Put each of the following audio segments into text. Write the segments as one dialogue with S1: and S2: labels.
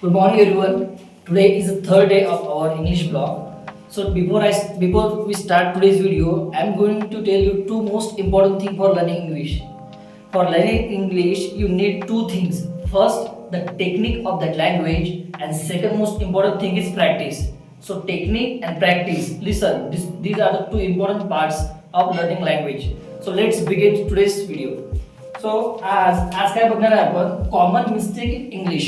S1: Good morning, everyone. Today is the third day of our English blog. So before I before we start today's video, I am going to tell you two most important things for learning English. For learning English, you need two things. First, the technique of that language, and second most important thing is practice. So technique and practice. Listen, this, these are the two important parts of learning language. So let's begin today's video. So आज आज काय बघणार आहे आपण common mistake in English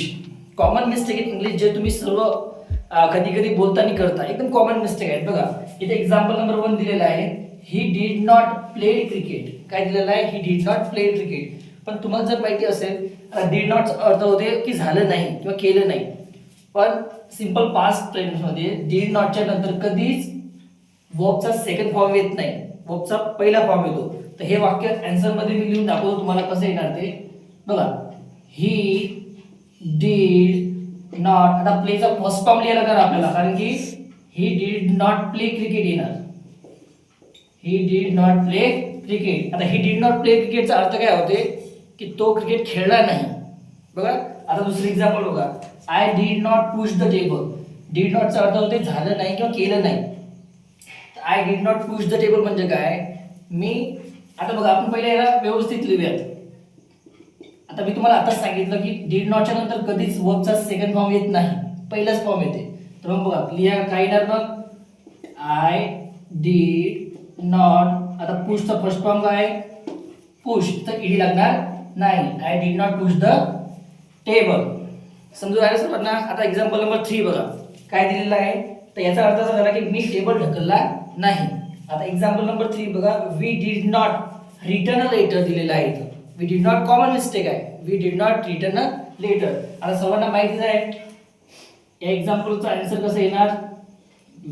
S1: Common mistake आहेत English जे तुम्ही सर्व कधी कधी बोलताना करता एकदम कॉमन मिस्टेक आहेत बघा. इथे एक्झाम्पल नंबर वन दिलेला आहे. He did not play cricket काय दिलेलं आहे? He did not play cricket पण तुम्हाला जर माहिती असेल डीड नॉट अर्थ होते की झालं नाही किंवा केलं नाही. पण सिंपल पास्टमध्ये डीड नॉटच्या नंतर कधीच वर्बचा सेकंड फॉर्म येत नाही. वर्बचा पहिला फॉर्म येतो. तर हे वाक्य आन्सरमध्ये मी लिहून दाखवतो तुम्हाला कसं येणार ते. बघा. ही डीड नॉट आता प्लेचा फर्स्ट फॉर्म लिहायला करा आपल्याला कारण की he did not play cricket येणार he did not play cricket आता ही डीड नॉट प्ले क्रिकेटचा अर्थ काय होते? की तो क्रिकेट खेळला नाही. बघा आता दुसरं एक्झाम्पल बघा. I did not push the table did नॉटचा अर्थ होते झालं नाही किंवा केलं नाही. I did not push the table म्हणजे काय? मी आता बघा आपण पहिले याला व्यवस्थित लिहूयात. आता मी तुम्हाला आताच सांगितलं की डीड नॉटच्या नंतर कधीच वर्कचा सेकंड फॉर्म येत नाही. पहिलाच फॉर्म येते. तर मग बघा लिहा काय येणार मग? आय डीड नॉट आता पुशचा फर्स्ट फॉर्म काय? पुश तर ईडी लागणार नाही. I did not push the table समजून आहे सर ना आता एक्झाम्पल नंबर थ्री बघा. काय दिलेलं आहे? तर याचा अर्थ असा झाला की मी टेबल ढकलला नाही. आता एक्झाम्पल नंबर थ्री बघा. We did not return letter दिलेलं आहे इथं. We did not common mistake आहे we did not return a letter आता सर्वांना माहितीच आहे. या एक्झाम्पलचा आन्सर कसं येणार?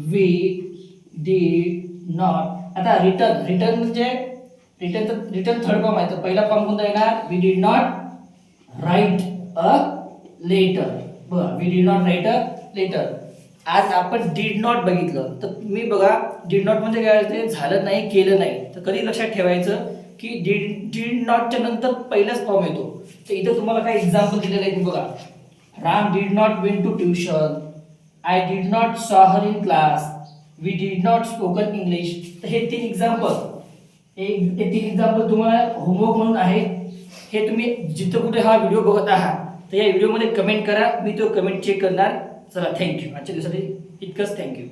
S1: वी डीड नॉट आता रिटर्न रिटर्न म्हणजे रिटर्न तर रिटर्न थर्ड फॉर्म आहे. तर पहिला फॉर्म कोणता येणार? We did not write a letter बरं we did not write a letter आज आपण डीड नॉट बघितलं. तर मी बघा डीड नॉट म्हणजे काय ते झालं नाही केलं नाही. तर कधी लक्षात ठेवायचं? की डीड डीड नॉटच्या नंतर पहिलाच फॉर्म येतो. तर इथं तुम्हाला काय एक्झाम्पल दिलेलं आहे बघा. Ram did not went to tuition I did not saw her in class we did not spoken English तर हे तीन एक्झाम्पल हे तीन एक्झाम्पल तुम्हाला होमवर्क म्हणून आहे हे तुम्ही जिथं कुठे हा व्हिडिओ बघत आहात तर या व्हिडिओमध्ये कमेंट करा. मी तो कमेंट चेक करणार. चला थँक्यू आजच्या दिवसासाठी इतकंच थँक्यू